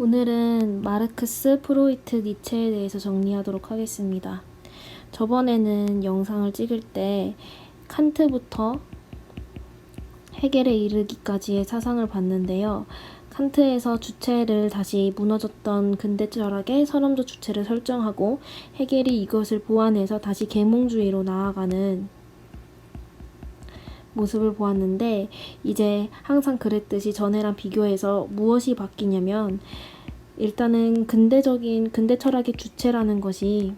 오늘은 마르크스, 프로이트, 니체에 대해서 정리하도록 하겠습니다. 저번에는 영상을 찍을 때 칸트부터 해겔에 이르기까지의 사상을 봤는데요. 칸트에서 주체를 다시 무너졌던 근대 철학의 선험적 주체를 설정하고 해겔이 이것을 보완해서 다시 계몽주의로 나아가는 모습을 보았는데 이제 항상 그랬듯이 전에랑 비교해서 무엇이 바뀌냐면 일단은 근대적인 근대 철학의 주체라는 것이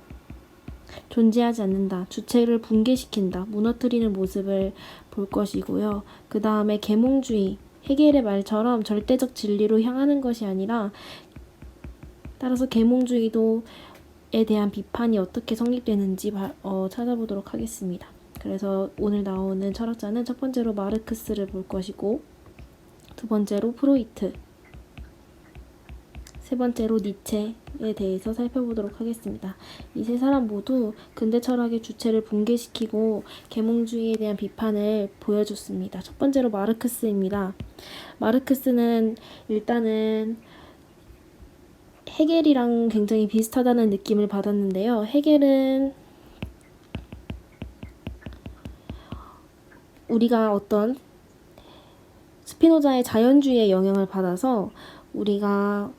존재하지 않는다. 주체를 붕괴시킨다. 무너뜨리는 모습을 볼 것이고요. 그 다음에 계몽주의. 해겔의 말처럼 절대적 진리로 향하는 것이 아니라 따라서 계몽주의도에 대한 비판이 어떻게 성립되는지 바, 어, 찾아보도록 하겠습니다. 그래서 오늘 나오는 철학자는 첫 번째로 마르크스를 볼 것이고 두 번째로 프로이트 세 번째로 니체에 대해서 살펴보도록 하겠습니다. 이 세 사람 모두 근대 철학의 주체를 붕괴시키고 계몽주의에 대한 비판을 보여줬습니다. 첫 번째로 마르크스입니다. 마르크스는 일단은 해겔이랑 굉장히 비슷하다는 느낌을 받았는데요. 해겔은 우리가 어떤 스피노자의 자연주의의 영향을 받아서 우리가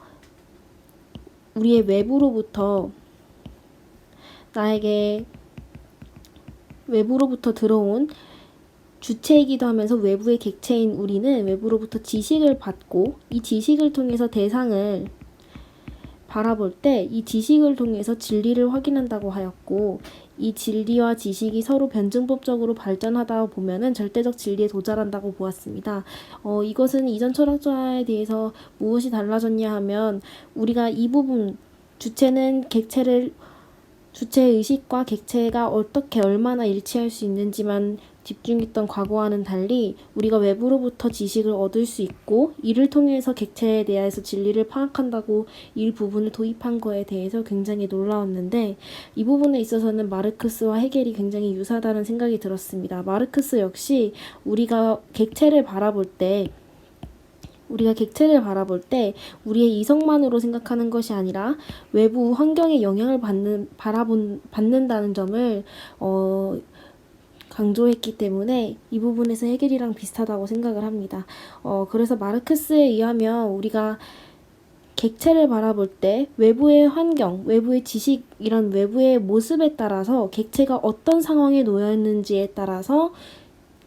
우리의 외부로부터 나에게 외부로부터 들어온 주체이기도 하면서 외부의 객체인 우리는 외부로부터 지식을 받고 이 지식을 통해서 대상을 바라볼 때 이 지식을 통해서 진리를 확인한다고 하였고 이 진리와 지식이 서로 변증법적으로 발전하다 보면은 절대적 진리에 도달한다고 보았습니다. 어, 이것은 이전 철학자에 대해서 무엇이 달라졌냐 하면 우리가 이 부분 주체는 객체를 주체 의 식과 객체가 어떻게 얼마나 일치할 수 있는지만 집중했던 과거와는 달리 우리가 외부로부터 지식을 얻을 수 있고 이를 통해서 객체에 대해서 진리를 파악한다고 이 부분을 도입한 거에 대해서 굉장히 놀라웠는데 이 부분에 있어서는 마르크스와 해겔이 굉장히 유사하다는 생각이 들었습니다. 마르크스 역시 우리가 객체를 바라볼 때 우리가 객체를 바라볼 때 우리의 이성만으로 생각하는 것이 아니라 외부 환경의 영향을 받는 바라본 받는다는 점을 어 강조했기 때문에 이 부분에서 해겔이랑 비슷하다고 생각을 합니다. 어, 그래서 마르크스에 의하면 우리가 객체를 바라볼 때 외부의 환경, 외부의 지식, 이런 외부의 모습에 따라서 객체가 어떤 상황에 놓여 있는지에 따라서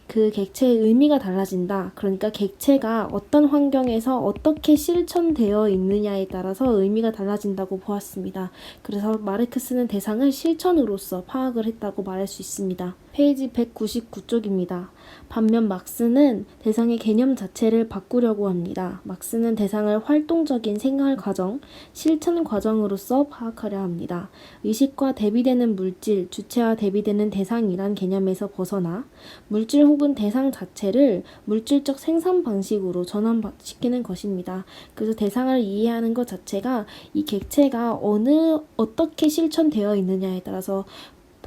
그 객체의 의미가 달라진다. 그러니까 객체가 어떤 환경에서 어떻게 실천되어 있느냐에 따라서 의미가 달라진다고 보았습니다. 그래서 마르크스는 대상을 실천으로서 파악을 했다고 말할 수 있습니다. 페이지 199쪽입니다. 반면 막스는 대상의 개념 자체를 바꾸려고 합니다. 막스는 대상을 활동적인 생활 과정, 실천 과정으로서 파악하려 합니다. 의식과 대비되는 물질, 주체와 대비되는 대상이란 개념에서 벗어나 물질 혹은 대상 자체를 물질적 생산 방식으로 전환시키는 것입니다. 그래서 대상을 이해하는 것 자체가 이 객체가 어느 어떻게 실천되어 있느냐에 따라서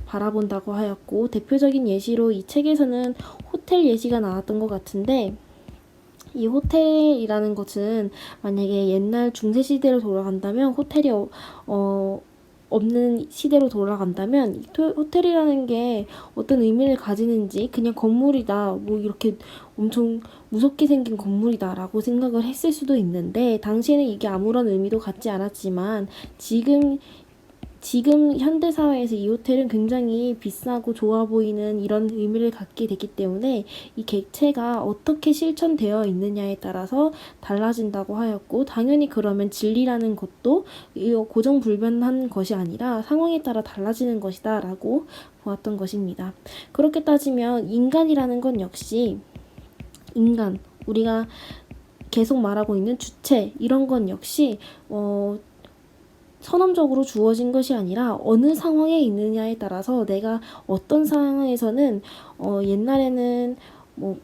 바라본다고 하였고 대표적인 예시로 이 책에서는 호텔 예시가 나왔던 것 같은데 이 호텔이라는 것은 만약에 옛날 중세 시대로 돌아간다면 호텔이 어, 어 없는 시대로 돌아간다면 호텔이라는 게 어떤 의미를 가지는지 그냥 건물이다 뭐 이렇게 엄청 무섭게 생긴 건물이다라고 생각을 했을 수도 있는데 당시에는 이게 아무런 의미도 갖지 않았지만 지금 지금 현대 사회에서 이 호텔은 굉장히 비싸고 좋아 보이는 이런 의미를 갖게 되기 때문에 이 객체가 어떻게 실천되어 있느냐에 따라서 달라진다고 하였고 당연히 그러면 진리라는 것도 고정불변한 것이 아니라 상황에 따라 달라지는 것이다 라고 보았던 것입니다. 그렇게 따지면 인간이라는 건 역시 인간 우리가 계속 말하고 있는 주체 이런 건 역시 어 선언적으로 주어진 것이 아니라 어느 상황에 있느냐에 따라서 내가 어떤 상황에서는 어 옛날에는 뭐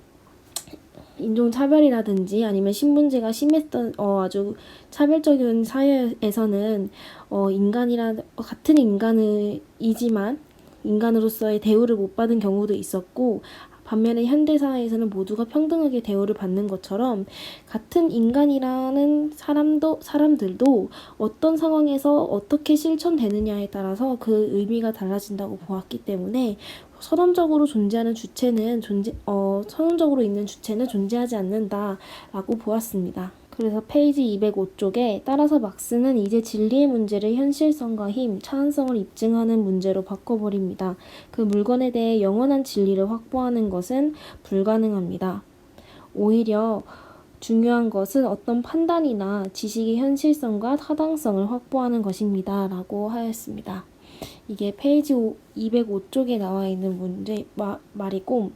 인종차별이라든지 아니면 신분제가 심했던 어 아주 차별적인 사회에서는 어 인간이라 같은 인간이지만 인간으로서의 대우를 못 받은 경우도 있었고 반면에 현대 사회에서는 모두가 평등하게 대우를 받는 것처럼 같은 인간이라는 사람도 사람들도 어떤 상황에서 어떻게 실천되느냐에 따라서 그 의미가 달라진다고 보았기 때문에 선언적으로 존재하는 주체는 존재 어 선언적으로 있는 주체는 존재하지 않는다라고 보았습니다. 그래서 페이지 205쪽에 따라서 막스는 이제 진리의 문제를 현실성과 힘, 차원성을 입증하는 문제로 바꿔버립니다. 그 물건에 대해 영원한 진리를 확보하는 것은 불가능합니다. 오히려 중요한 것은 어떤 판단이나 지식의 현실성과 타당성을 확보하는 것입니다. 라고 하였습니다. 이게 페이지 205쪽에 나와 있는 문제 마, 말이고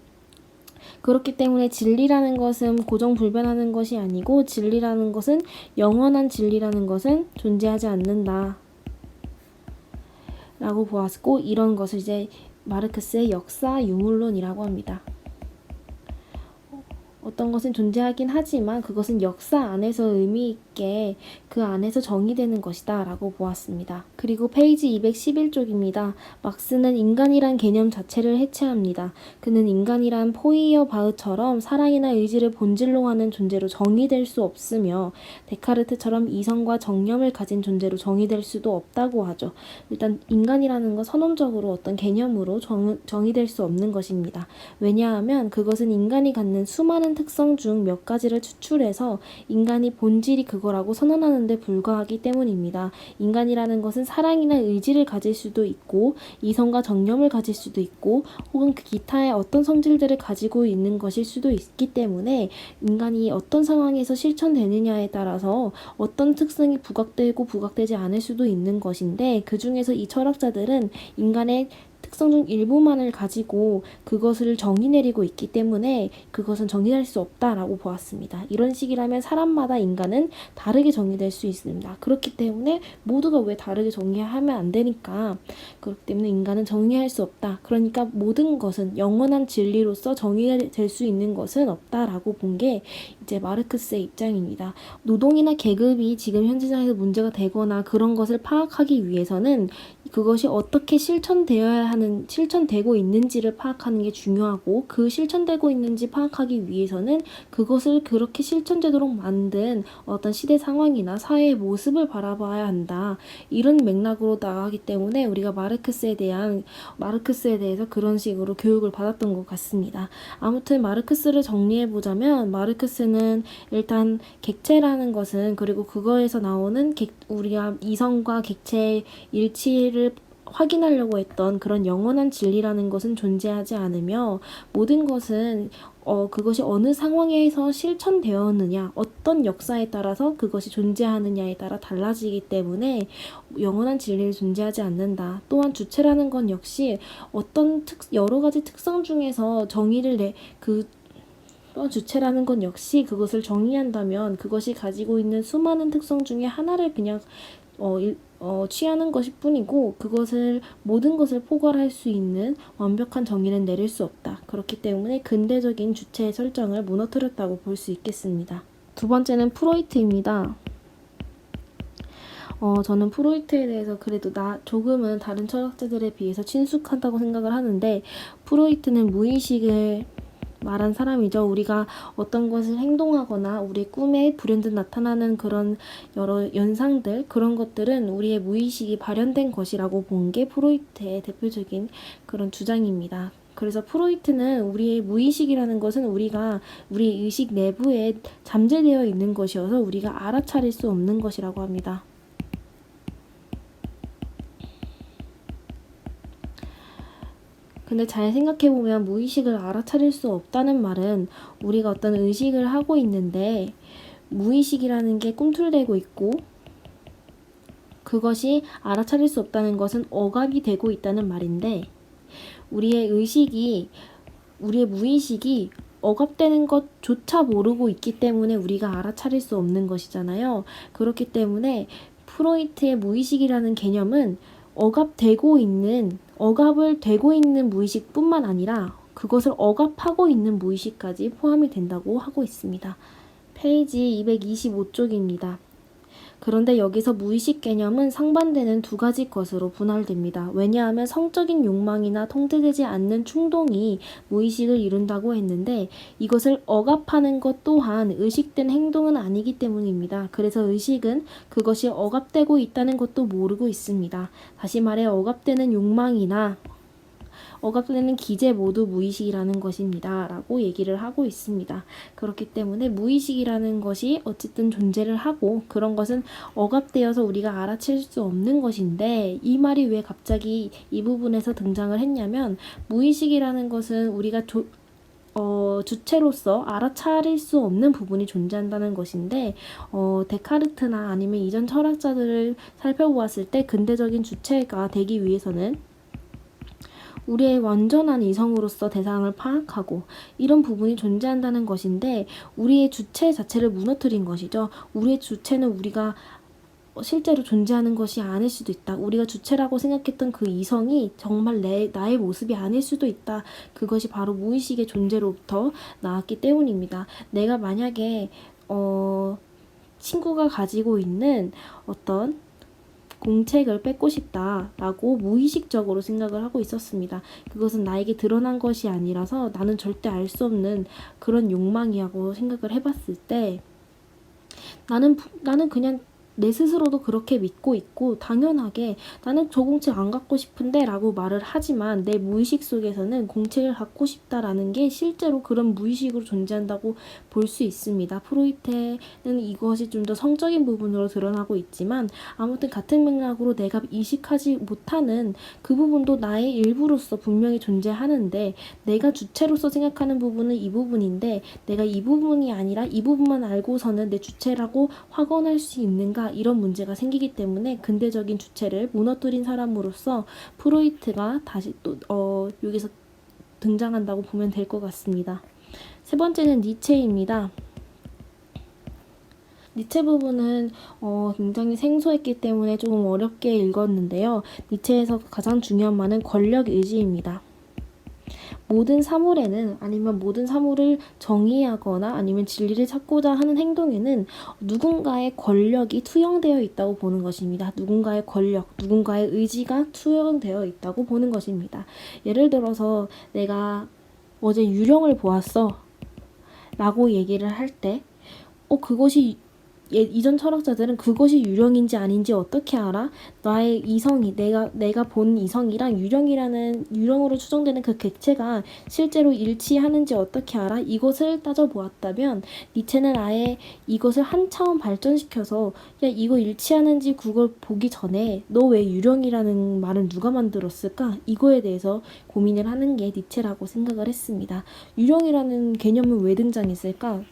그렇기 때문에 진리라는 것은 고정불변하는 것이 아니고 진리라는 것은 영원한 진리라는 것은 존재하지 않는다. 라고 보았고 이런 것을 이제 마르크스의 역사 유물론이라고 합니다. 어떤 것은 존재하긴 하지만 그것은 역사 안에서 의미 있게 그 안에서 정의되는 것이다 라고 보았습니다. 그리고 페이지 211쪽입니다. 막스는 인간이란 개념 자체를 해체합니다. 그는 인간이란 포이어 바흐처럼 사랑이나 의지를 본질로 하는 존재로 정의될 수 없으며 데카르트처럼 이성과 정념을 가진 존재로 정의될 수도 없다고 하죠. 일단 인간이라는 건 선언적으로 어떤 개념으로 정, 정의될 수 없는 것입니다. 왜냐하면 그것은 인간이 갖는 수많은 특성 중 몇 가지를 추출해서 인간이 본질이 그거라고 선언하는 데 불과하기 때문입니다. 인간이라는 것은 사랑이나 의지를 가질 수도 있고 이성과 정념을 가질 수도 있고 혹은 그 기타의 어떤 성질들을 가지고 있는 것일 수도 있기 때문에 인간이 어떤 상황에서 실천되느냐에 따라서 어떤 특성이 부각되고 부각되지 않을 수도 있는 것인데 그 중에서 이 철학자들은 인간의 특성 중 일부만을 가지고 그것을 정의 내리고 있기 때문에 그것은 정의할 수 없다라고 보았습니다. 이런 식이라면 사람마다 인간은 다르게 정의될 수 있습니다. 그렇기 때문에 모두가 왜 다르게 정의하면 안 되니까 그렇기 때문에 인간은 정의할 수 없다. 그러니까 모든 것은 영원한 진리로서 정의될 수 있는 것은 없다라고 본 게 이제 마르크스의 입장입니다. 노동이나 계급이 지금 현 세상에서 문제가 되거나 그런 것을 파악하기 위해서는 그것이 어떻게 실천되어야 하는 실천되고 있는지를 파악하는 게 중요하고 그 실천되고 있는지 파악하기 위해서는 그것을 그렇게 실천되도록 만든 어떤 시대 상황이나 사회의 모습을 바라봐야 한다. 이런 맥락으로 나가기 때문에 우리가 마르크스에 대한 마르크스에 대해서 그런 식으로 교육을 받았던 것 같습니다. 아무튼 마르크스를 정리해 보자면 마르크스는 일단 객체라는 것은 그리고 그거에서 나오는 객, 우리가 이성과 객체의 일치를 확인하려고 했던 그런 영원한 진리라는 것은 존재하지 않으며 모든 것은 어, 그것이 어느 상황에서 실천되었느냐, 어떤 역사에 따라서 그것이 존재하느냐에 따라 달라지기 때문에 영원한 진리를 존재하지 않는다. 또한 주체라는 건 역시 어떤 특, 여러 가지 특성 중에서 정의를 내, 그 또한 주체라는 건 역시 그것을 정의한다면 그것이 가지고 있는 수많은 특성 중에 하나를 그냥 어, 일, 어, 취하는 것일 뿐이고 그것을 모든 것을 포괄할 수 있는 완벽한 정의는 내릴 수 없다. 그렇기 때문에 근대적인 주체의 설정을 무너뜨렸다고 볼 수 있겠습니다. 두 번째는 프로이트입니다. 어, 저는 프로이트에 대해서 그래도 나 조금은 다른 철학자들에 비해서 친숙하다고 생각을 하는데 프로이트는 무의식을 말한 사람이죠. 우리가 어떤 것을 행동하거나 우리 꿈에 불현듯 나타나는 그런 여러 연상들 그런 것들은 우리의 무의식이 발현된 것이라고 본 게 프로이트의 대표적인 그런 주장입니다. 그래서 프로이트는 우리의 무의식이라는 것은 우리가 우리 의식 내부에 잠재되어 있는 것이어서 우리가 알아차릴 수 없는 것이라고 합니다. 근데 잘 생각해보면 무의식을 알아차릴 수 없다는 말은 우리가 어떤 의식을 하고 있는데 무의식이라는 게 꿈틀대고 있고 그것이 알아차릴 수 없다는 것은 억압이 되고 있다는 말인데 우리의 의식이 우리의 무의식이 억압되는 것조차 모르고 있기 때문에 우리가 알아차릴 수 없는 것이잖아요. 그렇기 때문에 프로이트의 무의식이라는 개념은 억압되고 있는 억압을 되고 있는 무의식뿐만 아니라 그것을 억압하고 있는 무의식까지 포함이 된다고 하고 있습니다. 페이지 225쪽입니다. 그런데 여기서 무의식 개념은 상반되는 두 가지 것으로 분할됩니다. 왜냐하면 성적인 욕망이나 통제되지 않는 충동이 무의식을 이룬다고 했는데 이것을 억압하는 것 또한 의식된 행동은 아니기 때문입니다. 그래서 의식은 그것이 억압되고 있다는 것도 모르고 있습니다. 다시 말해 억압되는 욕망이나 억압되는 기제 모두 무의식이라는 것입니다. 라고 얘기를 하고 있습니다. 그렇기 때문에 무의식이라는 것이 어쨌든 존재를 하고 그런 것은 억압되어서 우리가 알아챌 수 없는 것인데 이 말이 왜 갑자기 이 부분에서 등장을 했냐면 무의식이라는 것은 우리가 조, 어, 주체로서 알아차릴 수 없는 부분이 존재한다는 것인데 어, 데카르트나 아니면 이전 철학자들을 살펴보았을 때 근대적인 주체가 되기 위해서는 우리의 완전한 이성으로서 대상을 파악하고 이런 부분이 존재한다는 것인데 우리의 주체 자체를 무너뜨린 것이죠. 우리의 주체는 우리가 실제로 존재하는 것이 아닐 수도 있다. 우리가 주체라고 생각했던 그 이성이 정말 내, 나의 모습이 아닐 수도 있다. 그것이 바로 무의식의 존재로부터 나왔기 때문입니다. 내가 만약에, 어, 친구가 가지고 있는 어떤 공책을 뺏고 싶다라고 무의식적으로 생각을 하고 있었습니다. 그것은 나에게 드러난 것이 아니라서 나는 절대 알 수 없는 그런 욕망이라고 생각을 해봤을 때 나는 부- 나는 그냥 내 스스로도 그렇게 믿고 있고 당연하게 나는 저 공책 안 갖고 싶은데 라고 말을 하지만 내 무의식 속에서는 공책을 갖고 싶다라는 게 실제로 그런 무의식으로 존재한다고 볼 수 있습니다. 프로이트는 이것이 좀 더 성적인 부분으로 드러나고 있지만 아무튼 같은 맥락으로 내가 이식하지 못하는 그 부분도 나의 일부로서 분명히 존재하는데 내가 주체로서 생각하는 부분은 이 부분인데 내가 이 부분이 아니라 이 부분만 알고서는 내 주체라고 확언할 수 있는가 이런 문제가 생기기 때문에 근대적인 주체를 무너뜨린 사람으로서 프로이트가 다시 또 어, 여기서 등장한다고 보면 될 것 같습니다. 세 번째는 니체입니다. 니체 부분은 어, 굉장히 생소했기 때문에 조금 어렵게 읽었는데요. 니체에서 가장 중요한 말은 권력 의지입니다. 모든 사물에는 아니면 모든 사물을 정의하거나 아니면 진리를 찾고자 하는 행동에는 누군가의 권력이 투영되어 있다고 보는 것입니다. 누군가의 권력, 누군가의 의지가 투영되어 있다고 보는 것입니다. 예를 들어서 내가 어제 유령을 보았어. 라고 얘기를 할 때, 어, 그것이 예, 이전 철학자들은 그것이 유령인지 아닌지 어떻게 알아? 나의 이성이 내가 내가 본 이성이랑 유령이라는 유령으로 추정되는 그 객체가 실제로 일치하는지 어떻게 알아? 이것을 따져 보았다면 니체는 아예 이것을 한 차원 발전시켜서 야 이거 일치하는지 그걸 보기 전에 너 왜 유령이라는 말을 누가 만들었을까? 이거에 대해서 고민을 하는 게 니체라고 생각을 했습니다. 유령이라는 개념은 왜 등장했을까?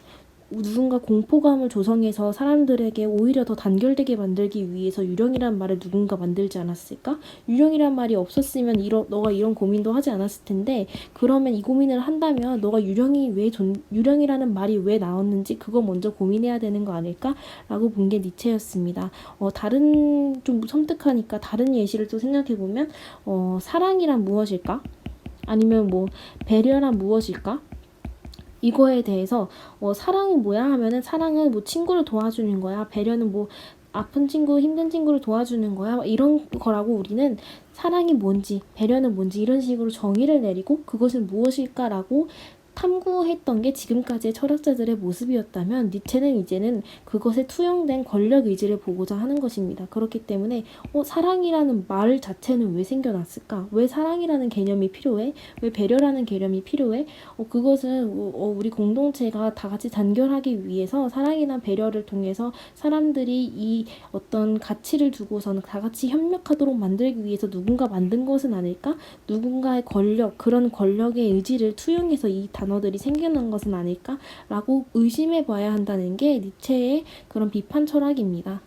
누군가 공포감을 조성해서 사람들에게 오히려 더 단결되게 만들기 위해서 유령이란 말을 누군가 만들지 않았을까? 유령이란 말이 없었으면 이러, 너가 이런 고민도 하지 않았을 텐데 그러면 이 고민을 한다면 너가 유령이 왜 존, 유령이라는 말이 왜 나왔는지 그거 먼저 고민해야 되는 거 아닐까? 라고 본 게 니체였습니다. 어, 다른 좀 섬뜩하니까 다른 예시를 또 생각해 보면 어, 사랑이란 무엇일까? 아니면 뭐 배려란 무엇일까? 이거에 대해서 어, 사랑은 뭐야 하면은 사랑은 뭐 친구를 도와주는 거야. 배려는 뭐 아픈 친구, 힘든 친구를 도와주는 거야. 막 이런 거라고 우리는 사랑이 뭔지, 배려는 뭔지 이런 식으로 정의를 내리고 그것은 무엇일까라고 탐구했던 게 지금까지의 철학자들의 모습이었다면 니체는 이제는 그것에 투영된 권력 의지를 보고자 하는 것입니다. 그렇기 때문에 어, 사랑이라는 말 자체는 왜 생겨났을까? 왜 사랑이라는 개념이 필요해? 왜 배려라는 개념이 필요해? 어, 그것은 어, 우리 공동체가 다 같이 단결하기 위해서 사랑이나 배려를 통해서 사람들이 이 어떤 가치를 두고서는 다 같이 협력하도록 만들기 위해서 누군가 만든 것은 아닐까? 누군가의 권력, 그런 권력의 의지를 투영해서 이 단 어들이 생겨난 것은 아닐까? 라고 의심해 봐야 한다는 게 니체의 그런 비판 철학입니다.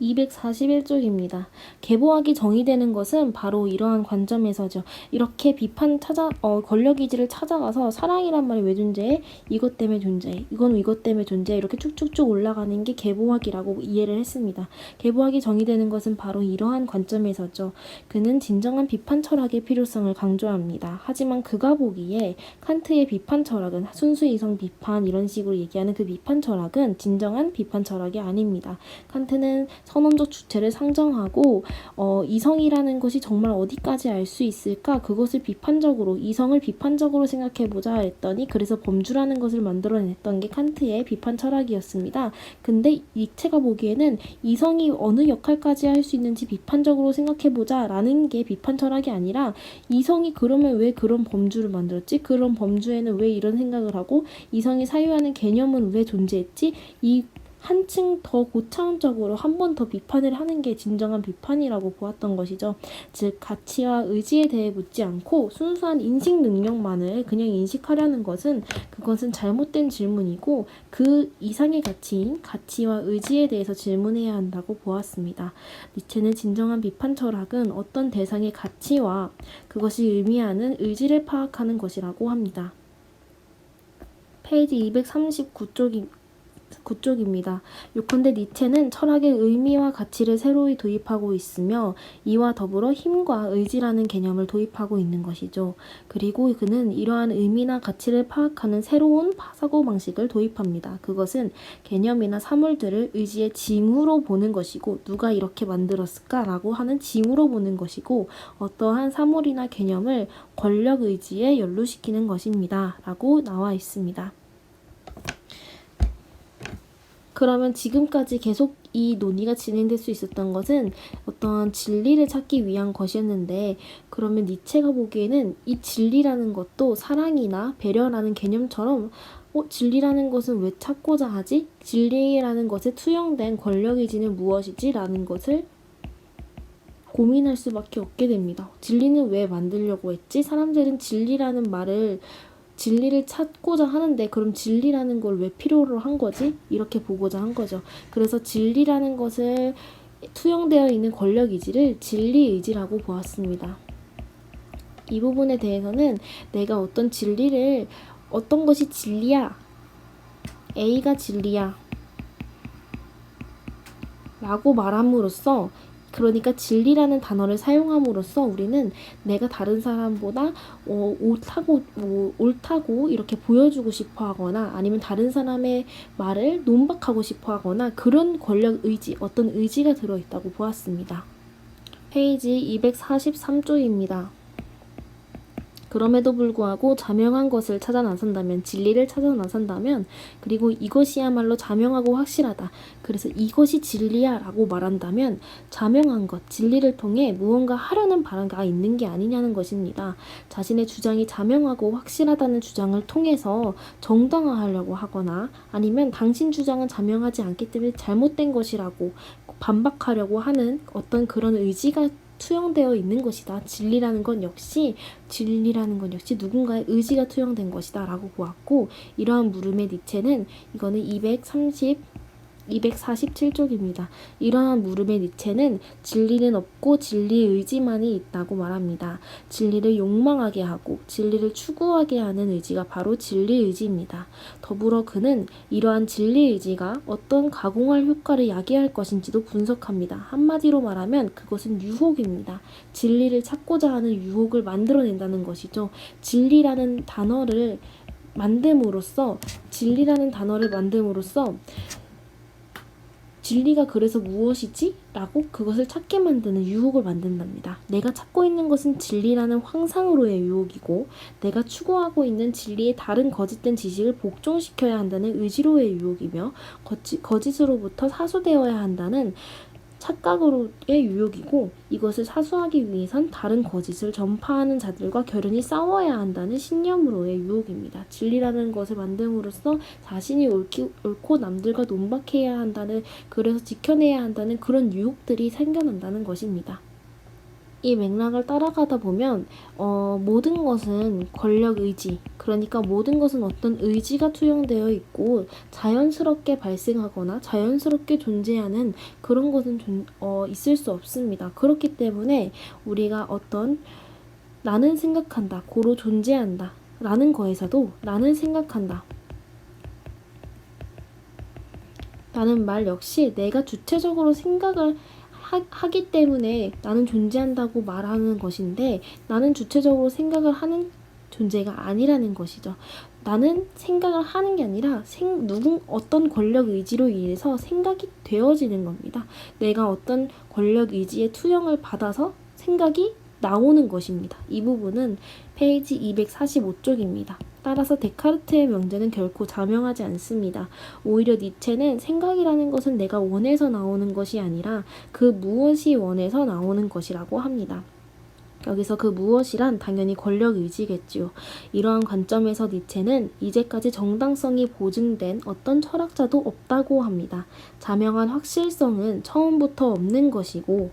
241쪽입니다. 계보학이 정의되는 것은 바로 이러한 관점에서죠. 이렇게 비판 찾아 어, 권력 이지를 찾아가서 사랑이란 말이 왜 존재해? 이것 때문에 존재해. 이건 이것 때문에 존재해. 이렇게 쭉쭉쭉 올라가는 게 계보학이라고 이해를 했습니다. 계보학이 정의되는 것은 바로 이러한 관점에서죠. 그는 진정한 비판 철학의 필요성을 강조합니다. 하지만 그가 보기에 칸트의 비판 철학은 순수 이성 비판 이런 식으로 얘기하는 그 비판 철학은 진정한 비판 철학이 아닙니다. 칸트는 선언적 주체를 상정하고 어, 이성이라는 것이 정말 어디까지 알 수 있을까 그것을 비판적으로 이성을 비판적으로 생각해보자 했더니 그래서 범주라는 것을 만들어냈던 게 칸트의 비판 철학이었습니다. 근데 니체가 보기에는 이성이 어느 역할까지 할 수 있는지 비판적으로 생각해보자 라는 게 비판 철학이 아니라 이성이 그러면 왜 그런 범주를 만들었지? 그런 범주에는 왜 이런 생각을 하고 이성이 사유하는 개념은 왜 존재했지? 이 한층 더 고차원적으로 한 번 더 비판을 하는 게 진정한 비판이라고 보았던 것이죠. 즉 가치와 의지에 대해 묻지 않고 순수한 인식 능력만을 그냥 인식하려는 것은 그것은 잘못된 질문이고 그 이상의 가치인 가치와 의지에 대해서 질문해야 한다고 보았습니다. 니체는 진정한 비판 철학은 어떤 대상의 가치와 그것이 의미하는 의지를 파악하는 것이라고 합니다. 페이지 239쪽이 9쪽입니다. 요컨대 니체는 철학의 의미와 가치를 새로이 도입하고 있으며 이와 더불어 힘과 의지라는 개념을 도입하고 있는 것이죠. 그리고 그는 이러한 의미나 가치를 파악하는 새로운 사고 방식을 도입합니다. 그것은 개념이나 사물들을 의지의 징후로 보는 것이고 누가 이렇게 만들었을까라고 하는 징후로 보는 것이고 어떠한 사물이나 개념을 권력 의지에 연루시키는 것입니다. 라고 나와 있습니다. 그러면 지금까지 계속 이 논의가 진행될 수 있었던 것은 어떠한 진리를 찾기 위한 것이었는데 그러면 니체가 보기에는 이 진리라는 것도 사랑이나 배려라는 개념처럼 어, 진리라는 것은 왜 찾고자 하지? 진리라는 것에 투영된 권력의지는 무엇이지? 라는 것을 고민할 수밖에 없게 됩니다. 진리는 왜 만들려고 했지? 사람들은 진리라는 말을 진리를 찾고자 하는데 그럼 진리라는 걸 왜 필요로 한 거지? 이렇게 보고자 한 거죠. 그래서 진리라는 것을 투영되어 있는 권력 의지를 진리 의지라고 보았습니다. 이 부분에 대해서는 내가 어떤 진리를 어떤 것이 진리야? A가 진리야. 라고 말함으로써 그러니까 진리라는 단어를 사용함으로써 우리는 내가 다른 사람보다 어, 옳다고 뭐, 옳다고 이렇게 보여주고 싶어 하거나 아니면 다른 사람의 말을 논박하고 싶어 하거나 그런 권력 의지, 어떤 의지가 들어 있다고 보았습니다. 페이지 243쪽입니다. 그럼에도 불구하고 자명한 것을 찾아 나선다면 진리를 찾아 나선다면 그리고 이것이야말로 자명하고 확실하다. 그래서 이것이 진리야 라고 말한다면 자명한 것, 진리를 통해 무언가 하려는 바람가 있는 게 아니냐는 것입니다. 자신의 주장이 자명하고 확실하다는 주장을 통해서 정당화하려고 하거나 아니면 당신 주장은 자명하지 않기 때문에 잘못된 것이라고 반박하려고 하는 어떤 그런 의지가 투영되어 있는 것이다. 진리라는 건 역시 진리라는 건 역시 누군가의 의지가 투영된 것이다라고 보았고 이러한 물음의 니체는 이거는 230 247쪽입니다. 이러한 물음의 니체는 진리는 없고 진리의 의지만이 있다고 말합니다. 진리를 욕망하게 하고 진리를 추구하게 하는 의지가 바로 진리 의지입니다. 더불어 그는 이러한 진리 의지가 어떤 가공할 효과를 야기할 것인지도 분석합니다. 한마디로 말하면 그것은 유혹입니다. 진리를 찾고자 하는 유혹을 만들어낸다는 것이죠. 진리라는 단어를 만듦으로써 진리라는 단어를 만듦으로써 진리가 그래서 무엇이지? 라고 그것을 찾게 만드는 유혹을 만든답니다. 내가 찾고 있는 것은 진리라는 황상으로의 유혹이고 내가 추구하고 있는 진리의 다른 거짓된 지식을 복종시켜야 한다는 의지로의 유혹이며 거짓, 거짓으로부터 사수되어야 한다는 착각으로의 유혹이고 이것을 사수하기 위해선 다른 거짓을 전파하는 자들과 결연히 싸워야 한다는 신념으로의 유혹입니다. 진리라는 것을 만듦으로써 자신이 옳기, 옳고 남들과 논박해야 한다는 그래서 지켜내야 한다는 그런 유혹들이 생겨난다는 것입니다. 이 맥락을 따라가다 보면 어, 모든 것은 권력 의지 그러니까 모든 것은 어떤 의지가 투영되어 있고 자연스럽게 발생하거나 자연스럽게 존재하는 그런 것은 존, 어, 있을 수 없습니다. 그렇기 때문에 우리가 어떤 나는 생각한다 고로 존재한다 라는 거에서도 나는 생각한다 라는 말 역시 내가 주체적으로 생각을 하, 기 때문에 나는 존재한다고 말하는 것인데 나는 주체적으로 생각을 하는 존재가 아니라는 것이죠. 나는 생각을 하는 게 아니라 생, 누군 어떤 권력 의지로 인해서 생각이 되어지는 겁니다. 내가 어떤 권력 의지의 투영을 받아서 생각이 나오는 것입니다. 이 부분은 페이지 245쪽입니다. 따라서 데카르트의 명제는 결코 자명하지 않습니다. 오히려 니체는 생각이라는 것은 내가 원해서 나오는 것이 아니라 그 무엇이 원해서 나오는 것이라고 합니다. 여기서 그 무엇이란 당연히 권력 의지겠지요. 이러한 관점에서 니체는 이제까지 정당성이 보증된 어떤 철학자도 없다고 합니다. 자명한 확실성은 처음부터 없는 것이고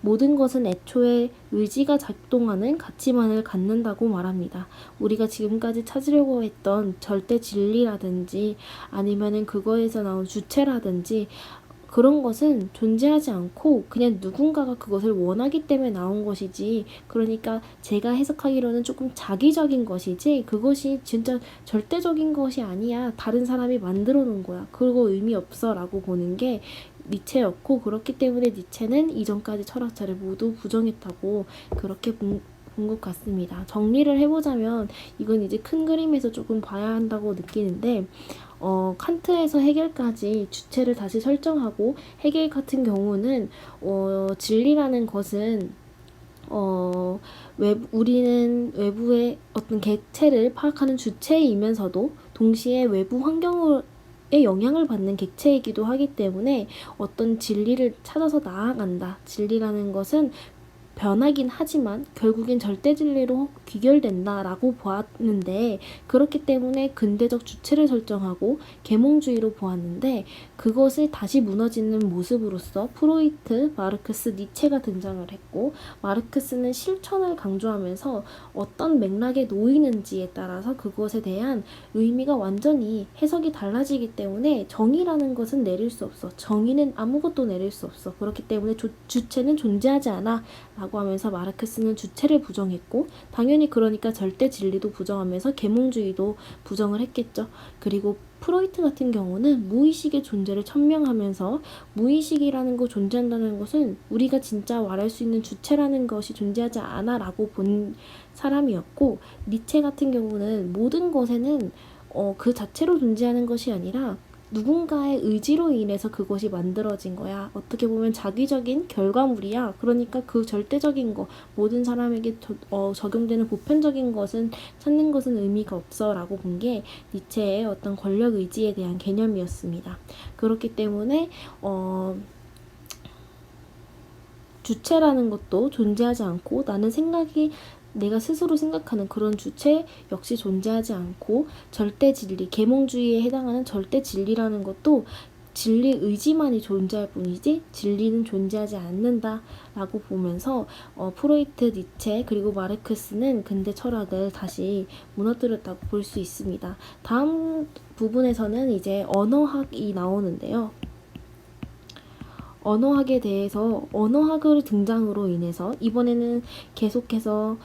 모든 것은 애초에 의지가 작동하는 가치만을 갖는다고 말합니다. 우리가 지금까지 찾으려고 했던 절대 진리라든지 아니면은 그거에서 나온 주체라든지 그런 것은 존재하지 않고 그냥 누군가가 그것을 원하기 때문에 나온 것이지 그러니까 제가 해석하기로는 조금 자기적인 것이지 그것이 진짜 절대적인 것이 아니야 다른 사람이 만들어 놓은 거야 그거 의미 없어 라고 보는 게 니체였고 그렇기 때문에 니체는 이전까지 철학자를 모두 부정했다고 그렇게 본 것 같습니다. 정리를 해보자면 이건 이제 큰 그림에서 조금 봐야 한다고 느끼는데 어, 칸트에서 해결까지 주체를 다시 설정하고 해결 같은 경우는 어, 진리라는 것은 어, 외부, 우리는 외부의 어떤 객체를 파악하는 주체이면서도 동시에 외부 환경을 에 영향을 받는 객체이기도 하기 때문에 어떤 진리를 찾아서 나아간다. 진리라는 것은 변하긴 하지만 결국엔 절대 진리로 귀결된다라고 보았는데 그렇기 때문에 근대적 주체를 설정하고 계몽주의로 보았는데 그것을 다시 무너지는 모습으로서 프로이트, 마르크스, 니체가 등장을 했고 마르크스는 실천을 강조하면서 어떤 맥락에 놓이는지에 따라서 그것에 대한 의미가 완전히 해석이 달라지기 때문에 정의라는 것은 내릴 수 없어. 정의는 아무것도 내릴 수 없어. 그렇기 때문에 조, 주체는 존재하지 않아. 라고 하면서 마르크스는 주체를 부정했고 당연히 그러니까 절대 진리도 부정하면서 계몽주의도 부정을 했겠죠. 그리고 프로이트 같은 경우는 무의식의 존재를 천명하면서 무의식이라는 거 존재한다는 것은 우리가 진짜 말할 수 있는 주체라는 것이 존재하지 않아 라고 본 사람이었고 니체 같은 경우는 모든 것에는 어, 그 자체로 존재하는 것이 아니라 누군가의 의지로 인해서 그것이 만들어진 거야. 어떻게 보면 자기적인 결과물이야. 그러니까 그 절대적인 거, 모든 사람에게 저, 어, 적용되는 보편적인 것은 찾는 것은 의미가 없어 라고 본 게 니체의 어떤 권력 의지에 대한 개념이었습니다. 그렇기 때문에, 어, 주체라는 것도 존재하지 않고 나는 생각이 내가 스스로 생각하는 그런 주체 역시 존재하지 않고 절대 진리, 계몽주의에 해당하는 절대 진리라는 것도 진리 의지만이 존재할 뿐이지 진리는 존재하지 않는다라고 보면서 어, 프로이트, 니체 그리고 마르크스는 근대 철학을 다시 무너뜨렸다고 볼 수 있습니다. 다음 부분에서는 이제 언어학이 나오는데요. 언어학에 대해서 언어학을 등장으로 인해서 이번에는 계속해서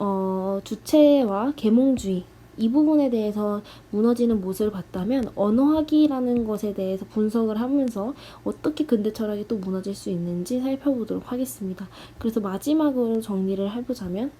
어, 주체와 계몽주의 이 부분에 대해서 무너지는 모습을 봤다면 언어학이라는 것에 대해서 분석을 하면서 어떻게 근대 철학이 또 무너질 수 있는지 살펴보도록 하겠습니다. 그래서 마지막으로 정리를 해보자면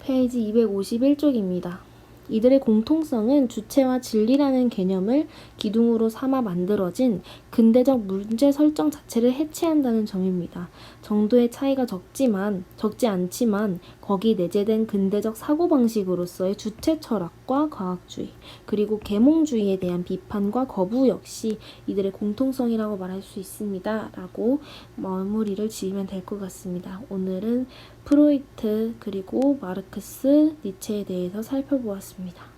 페이지 251쪽입니다. 이들의 공통성은 주체와 진리라는 개념을 기둥으로 삼아 만들어진 근대적 문제 설정 자체를 해체한다는 점입니다. 정도의 차이가 적지만 적지 않지만 거기 내재된 근대적 사고방식으로서의 주체 철학과 과학주의 그리고 계몽주의에 대한 비판과 거부 역시 이들의 공통성이라고 말할 수 있습니다. 라고 마무리를 지으면 될 것 같습니다. 오늘은 프로이트 그리고 마르크스, 니체에 대해서 살펴보았습니다.